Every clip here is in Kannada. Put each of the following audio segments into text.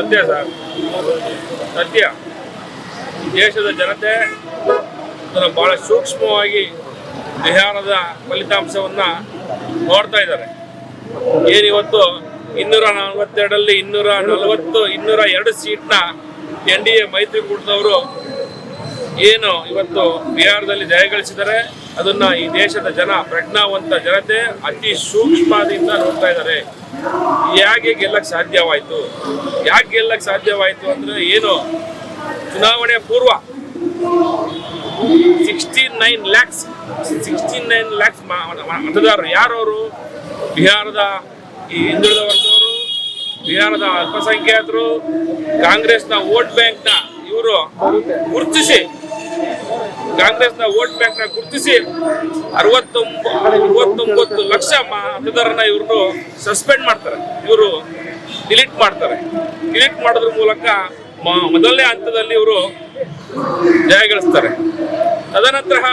ಸತ್ಯ ಸರ್. ಸತ್ಯ. ದೇಶದ ಜನತೆ ಅದನ್ನು ಬಹಳ ಸೂಕ್ಷ್ಮವಾಗಿ ಬಿಹಾರದ ಫಲಿತಾಂಶವನ್ನು ನೋಡ್ತಾ ಇದ್ದಾರೆ. ಏನಿವತ್ತು ಇನ್ನೂರ ನಲವತ್ತೆರಡಲ್ಲಿ ಇನ್ನೂರ ನಲವತ್ತು, ಇನ್ನೂರ ಎರಡು ಸೀಟ್ನ ಎನ್ ಡಿ ಎ ಮೈತ್ರಿಕೂಟದವರು ಏನು ಇವತ್ತು ಬಿಹಾರದಲ್ಲಿ ಜಯಗಳಿಸಿದ್ದಾರೆ ಅದನ್ನು ಈ ದೇಶದ ಜನ ಪ್ರಜ್ಞಾವಂತ ಜನತೆ ಅತಿ ಸೂಕ್ಷ್ಮದಿಂದ ನೋಡ್ತಾ ಇದ್ದಾರೆ. ಯಾಕೆ ಗೆಲ್ಲಕ್ಕೆ ಸಾಧ್ಯವಾಯಿತು? ಯಾಕೆ ಗೆಲ್ಲಕ್ಕೆ ಸಾಧ್ಯವಾಯಿತು ಅಂದರೆ ಏನು? ಚುನಾವಣೆ ಪೂರ್ವ sixty nine lakhs sixty nine lakhs ಮತದಾರರು ಯಾರವರು? ಬಿಹಾರದ ಈ ಹಿಂದುಳಿದ ವರ್ಗದವರು ಬಿಹಾರದ ಅಲ್ಪಸಂಖ್ಯಾತರು, ಕಾಂಗ್ರೆಸ್ನ ವೋಟ್ ಬ್ಯಾಂಕ್ನ ಇವರು ಗುರುತಿಸಿ ಕಾಂಗ್ರೆಸ್ನ ವೋಟ್ ಬ್ಯಾಂಕ್ನ ಗುರುತಿಸಿ ಅರವತ್ತೊಂಬ, ಅರವತ್ತೊಂಬತ್ತು ಲಕ್ಷ ಮತದಾರನ ಇವರು ಸಸ್ಪೆಂಡ್ ಮಾಡ್ತಾರೆ. ಇವರು ಡಿಲೀಟ್ ಮಾಡ್ತಾರೆ. ಡಿಲೀಟ್ ಮಾಡೋದ್ರ ಮೂಲಕ ಮೊದಲನೇ ಹಂತದಲ್ಲಿ ಇವರು ಜಯಗಳಿಸ್ತಾರೆ ತದನಂತರ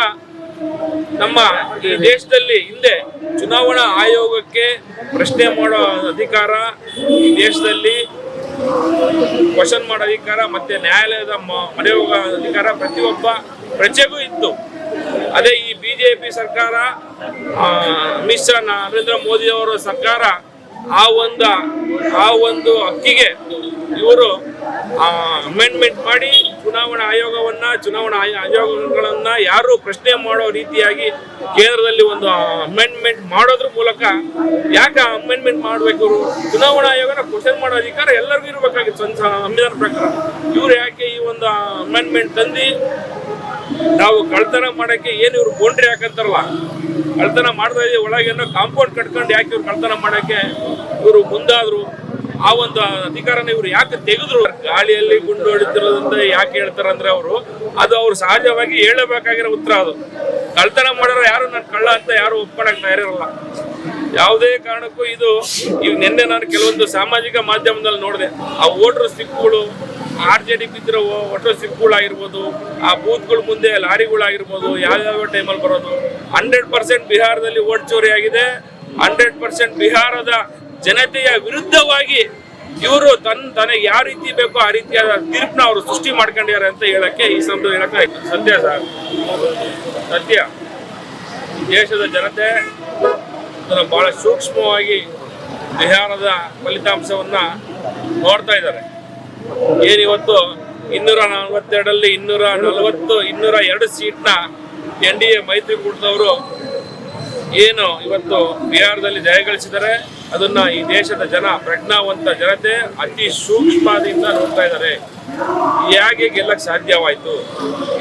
ನಮ್ಮ ಈ ದೇಶದಲ್ಲಿ ಹಿಂದೆ ಚುನಾವಣಾ ಆಯೋಗಕ್ಕೆ ಪ್ರಶ್ನೆ ಮಾಡೋ ಅಧಿಕಾರ ಈ ದೇಶದಲ್ಲಿ ಕ್ವಶನ್ ಮಾಡೋ ಅಧಿಕಾರ ಮತ್ತೆ ನ್ಯಾಯಾಲಯದ ಮನೆ ಹೋಗೋ ಅಧಿಕಾರ ಪ್ರತಿಯೊಬ್ಬ ಪ್ರಜೆಗೂ ಇತ್ತು. ಅದೇ ಈ ಬಿಜೆಪಿ ಸರ್ಕಾರ ಪಿ ಅಮಿತ್ ಶಾ, ನರೇಂದ್ರ ಮೋದಿ ಅವರ ಸರ್ಕಾರ, ಆ ಒಂದು ಆ ಒಂದು ಹಕ್ಕಿಗೆ ಇವರು ಅಮೆಂಡ್ಮೆಂಟ್ ಮಾಡಿ ಚುನಾವಣಾ ಆಯೋಗವನ್ನ, ಚುನಾವಣಾ ಆಯೋಗಗಳನ್ನು ಯಾರು ಪ್ರಶ್ನೆ ಮಾಡೋ ರೀತಿಯಾಗಿ ಕೇಂದ್ರದಲ್ಲಿ ಒಂದು ಅಮೆಂಡ್ಮೆಂಟ್ ಮಾಡೋದ್ರ ಮೂಲಕ ಯಾಕೆ ಅಮೆಂಡ್ಮೆಂಟ್ ಮಾಡಬೇಕು ಇವರು? ಚುನಾವಣಾ ಆಯೋಗನ ಕ್ವಶನ್ ಮಾಡೋ ಅಧಿಕಾರ ಎಲ್ಲರಿಗೂ ಇರಬೇಕಾಗಿತ್ತು ಸಂವಿಧಾನ ಪ್ರಕಾರ. ಇವರು ಯಾಕೆ ಈ ಒಂದು ಅಮೆಂಡ್ಮೆಂಟ್ ತಂದು ನಾವು ಕಳ್ತನ ಮಾಡೋಕ್ಕೆ ಏನು ಇವ್ರು ಗೊಂಡ್ರಿ ಹಾಕಂತಾರಲ್ಲ? ಕಳ್ತನ ಮಾಡ್ತಾ ಇದೀವಿ ಒಳಗೇನೋ ಕಾಂಪೌಂಡ್ ಕಟ್ಕೊಂಡು ಯಾಕೆ ಇವ್ರು ಕಳ್ತನ ಮಾಡೋಕ್ಕೆ? ಇವರು ಮುಂದಾದ್ರು. ಆ ಒಂದು ಅಧಿಕಾರನ ಇವರು ಯಾಕೆ ತೆಗೆದ್ರು? ಗಾಳಿಯಲ್ಲಿ ಗುಂಡು ಹೊಡಿತಿರೋದಂತ ಯಾಕೆ ಹೇಳ್ತಾರೆ ಅಂದ್ರೆ ಅವರು? ಅದು ಅವ್ರು ಸಹಜವಾಗಿ ಹೇಳಬೇಕಾಗಿರೋ ಉತ್ತರ ಅದು. ಕಳ್ತನ ಮಾಡೋರು ಯಾರು? ನನ್ನ ಕಳ್ಳ ಅಂತ ಯಾರು ಒಪ್ಕೊಳಕ್ ತಯಾರಿರಲ್ಲ. ಯಾವುದೇ ಕಾರಣಕ್ಕೂ ಇದು ಈಗ ನಿನ್ನೆ ನಾನು ಕೆಲವೊಂದು ಸಾಮಾಜಿಕ ಮಾಧ್ಯಮದಲ್ಲಿ ನೋಡಿದೆ. ಆ ವೋಟರ್ ಸ್ಲಿಪ್ಗಳು ಆರ್ ಜೆ ಡಿ ಬಿದ್ದಿರೋ ವೋಟರ್ ಸ್ಲಿಪ್ಗಳಾಗಿರ್ಬೋದು ಆ ಬೂತ್ಗಳ ಮುಂದೆ ಲಾರಿಗಳಾಗಿರ್ಬೋದು, ಯಾವ್ಯಾವ ಟೈಮಲ್ಲಿ ಬರೋದು. ಹಂಡ್ರೆಡ್ ಪರ್ಸೆಂಟ್ ಬಿಹಾರದಲ್ಲಿ ಓಟ್ ಚೋರಿ ಆಗಿದೆ. ಹಂಡ್ರೆಡ್ ಪರ್ಸೆಂಟ್ ಬಿಹಾರದ ಜನತೆಯ ವಿರುದ್ಧವಾಗಿ ಇವರು ತನ್ನ ತನಗೆ ಯಾವ ರೀತಿ ಬೇಕೋ ಆ ರೀತಿಯಾದ ತೀರ್ಪನ್ನ ಅವರು ಸೃಷ್ಟಿ ಮಾಡ್ಕೊಂಡಿದ್ದಾರೆ ಅಂತ ಹೇಳಕ್ಕೆ ಈ ಸಂದರ್ಭ ಹೇಳಕ್ಕೆ ಸತ್ಯ ಸರ್. ಸತ್ಯ. ದೇಶದ ಜನತೆ ಅದನ್ನು ಬಹಳ ಸೂಕ್ಷ್ಮವಾಗಿ ಬಿಹಾರದ ಫಲಿತಾಂಶವನ್ನ ನೋಡ್ತಾ ಇದ್ದಾರೆ. ಏನಿವತ್ತು ಇನ್ನೂರ ನಲವತ್ತೆರಡರಲ್ಲಿ ಇನ್ನೂರ ನಲವತ್ತು, ಇನ್ನೂರ ಎರಡು ಸೀಟ್ನ ಎನ್ ಡಿ ಎ ಮೈತ್ರಿಕೂಟದವರು ಏನು ಇವತ್ತು ಬಿಹಾರದಲ್ಲಿ ಜಯಗಳಿಸಿದ್ದಾರೆ ಅದನ್ನ ಈ ದೇಶದ ಜನ, ಪ್ರಜ್ಞಾವಂತ ಜನತೆ ಅತಿ ಸೂಕ್ಷ್ಮದಿಂದ ನೋಡ್ತಾ ಇದ್ದಾರೆ. ಯಾಕೆ ಗೆಲ್ಲಕ್ಕೆ ಸಾಧ್ಯವಾಯಿತು?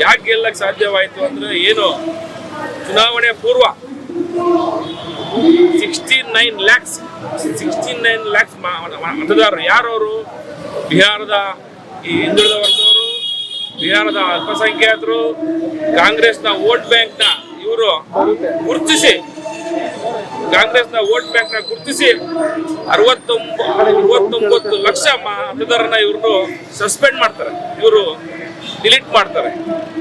ಯಾಕೆ ಗೆಲ್ಲಕ್ಕೆ ಸಾಧ್ಯವಾಯಿತು ಅಂದ್ರೆ ಏನು ಚುನಾವಣೆ ಪೂರ್ವ sixty nine lakhs, sixty nine lakhs ಮತದಾರರು ಯಾರವರು? ಬಿಹಾರದ ಈ ಹಿಂದುಳಿದ ವರ್ಗದವರು ಬಿಹಾರದ ಅಲ್ಪಸಂಖ್ಯಾತರು, ಕಾಂಗ್ರೆಸ್ನ ವೋಟ್ ಬ್ಯಾಂಕ್ನ ಇವರು ಗುರುತಿಸಿ, ಕಾಂಗ್ರೆಸ್ನ ವೋಟ್ ಬ್ಯಾಂಕ್ನ ಗುರುತಿಸಿ ಅರವತ್ತೊಂಬ ಅರವತ್ತೊಂಬತ್ತು ಲಕ್ಷ ಮತದಾರನ ಇವರು ಸಸ್ಪೆಂಡ್ ಮಾಡ್ತಾರೆ. ಇವರು ಡಿಲೀಟ್ ಮಾಡ್ತಾರೆ.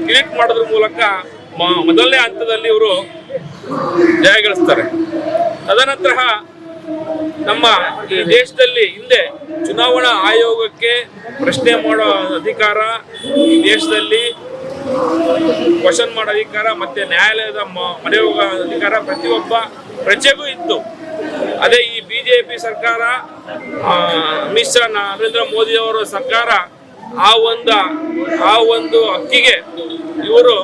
ಡಿಲೀಟ್ ಮಾಡೋದ್ರ ಮೂಲಕ ಮೊದಲನೇ ಹಂತದಲ್ಲಿ ಇವರು ಜಯಗಳಿಸ್ತಾರೆ. ತದನಂತರ ನಮ್ಮ ಈ ದೇಶದಲ್ಲಿ ಹಿಂದೆ ಚುನಾವಣಾ ಆಯೋಗಕ್ಕೆ ಪ್ರಶ್ನೆ ಮಾಡೋ ಅಧಿಕಾರ ಈ ದೇಶದಲ್ಲಿ ಕ್ವಶನ್ ಮಾಡೋ ಅಧಿಕಾರ ಮತ್ತೆ ನ್ಯಾಯಾಲಯದ ಮನೆ ಹೋಗೋ ಅಧಿಕಾರ ಪ್ರತಿಯೊಬ್ಬ ಪ್ರಜೆಗೂ ಇತ್ತು. ಅದೇ ಈ ಬಿಜೆಪಿ ಸರ್ಕಾರ ಆ, ಅಮಿತ್ ಶಾ ನರೇಂದ್ರ ಮೋದಿ ಅವರ ಸರ್ಕಾರ ಆ ಒಂದು ಆ ಒಂದು ಹಕ್ಕಿಗೆ ಇವರು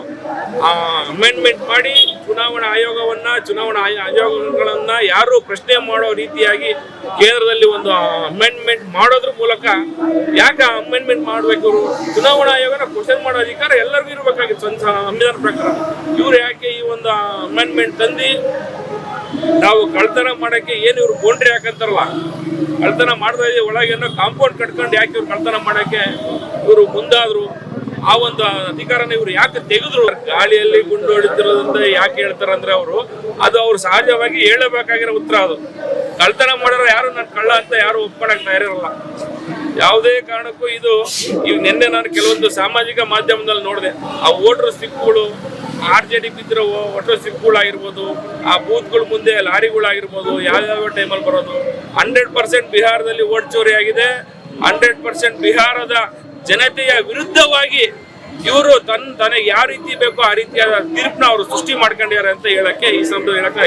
ಅಮೆಂಡ್ಮೆಂಟ್ ಮಾಡಿ ಚುನಾವಣಾ ಆಯೋಗವನ್ನ, ಚುನಾವಣಾ ಆಯ- ಆಯೋಗಗಳನ್ನ ಯಾರು ಪ್ರಶ್ನೆ ಮಾಡೋ ರೀತಿಯಾಗಿ ಕೇಂದ್ರದಲ್ಲಿ ಒಂದು ಅಮೆಂಡ್ಮೆಂಟ್ ಮಾಡೋದ್ರ ಮೂಲಕ ಯಾಕೆ ಅಮೆಂಡ್ಮೆಂಟ್ ಮಾಡಬೇಕು ಚುನಾವಣಾ ಆಯೋಗನ ಕ್ವಶನ್ ಮಾಡೋ ಅಧಿಕಾರ ಎಲ್ಲರಿಗೂ ಇರಬೇಕಾಗಿತ್ತು ಸಂವಿಧಾನ ಪ್ರಕಾರ. ಇವ್ರು ಯಾಕೆ ಈ ಒಂದು ಅಮೆಂಡ್ಮೆಂಟ್ ತಂದು ನಾವು ಕಳ್ತನ ಮಾಡೋಕ್ಕೆ ಏನು ಇವ್ರು ಬೌಂಡ್ರಿ ಹಾಕಂತಾರಲ್ಲ? ಕಳ್ತನ ಮಾಡ್ತಾ ಇದೀವಿ, ಒಳಗೆ ಕಾಂಪೌಂಡ್ ಕಟ್ಕೊಂಡು ಯಾಕೆ ಇವ್ರು ಕಳ್ತನ ಮಾಡೋಕ್ಕೆ ಇವರು ಮುಂದಾದ್ರು? ಆ ಒಂದು ಅಧಿಕಾರನ ಇವರು ಯಾಕೆ ತೆಗೆದ್ರು? ಗಾಳಿಯಲ್ಲಿ ಗುಂಡು ಹೊಡಿತಿರೋದ್ರಿಂದ ಯಾಕೆ ಹೇಳ್ತಾರಂದ್ರೆ ಅವರು? ಅದು ಅವ್ರು ಸಹಜವಾಗಿ ಹೇಳಬೇಕಾಗಿರೋ ಉತ್ತರ ಅದು. ಕಳ್ತನ ಮಾಡೋರು ಯಾರು? ನಾನು ಕಳ್ಳ ಅಂತ ಯಾರು ಒಪ್ಕೊಳಕ್ ತಯಾರಿರಲ್ಲ. ಯಾವುದೇ ಕಾರಣಕ್ಕೂ ಇದು ಈಗ ನಿನ್ನೆ ನಾನು ಕೆಲವೊಂದು ಸಾಮಾಜಿಕ ಮಾಧ್ಯಮದಲ್ಲಿ ನೋಡಿದೆ. ಆ ಓಟರ್ ಸಿಕ್ಕುಗಳು, ಆರ್ ಜೆ ಡಿ ಬಿದ್ದಿರೋ ಒಟ್ಟು ಸಿಕ್ಕುಗಳಾಗಿರ್ಬೋದು, ಆ ಬೂತ್ಗಳ ಮುಂದೆ ಲಾರಿಗಳಾಗಿರ್ಬೋದು, ಯಾವ್ಯಾವ ಟೈಮಲ್ಲಿ ಬರೋದು. ಹಂಡ್ರೆಡ್ ಪರ್ಸೆಂಟ್ ಬಿಹಾರದಲ್ಲಿ ಓಟ್ ಚೋರಿ ಆಗಿದೆ. ಹಂಡ್ರೆಡ್ ಪರ್ಸೆಂಟ್ ಬಿಹಾರದ ಜನತೆಯ ವಿರುದ್ಧವಾಗಿ ಇವರು ತನ್ನ ತನಗೆ ಯಾವ ರೀತಿ ಬೇಕೋ ಆ ರೀತಿಯಾದ ತೀರ್ಪನ್ನ ಅವರು ಸೃಷ್ಟಿ ಮಾಡ್ಕೊಂಡಿದ್ದಾರೆ ಅಂತ ಹೇಳಕ್ಕೆ ಈ ಸಂದರ್ಭ ಹೇಳಕ್ಕೆ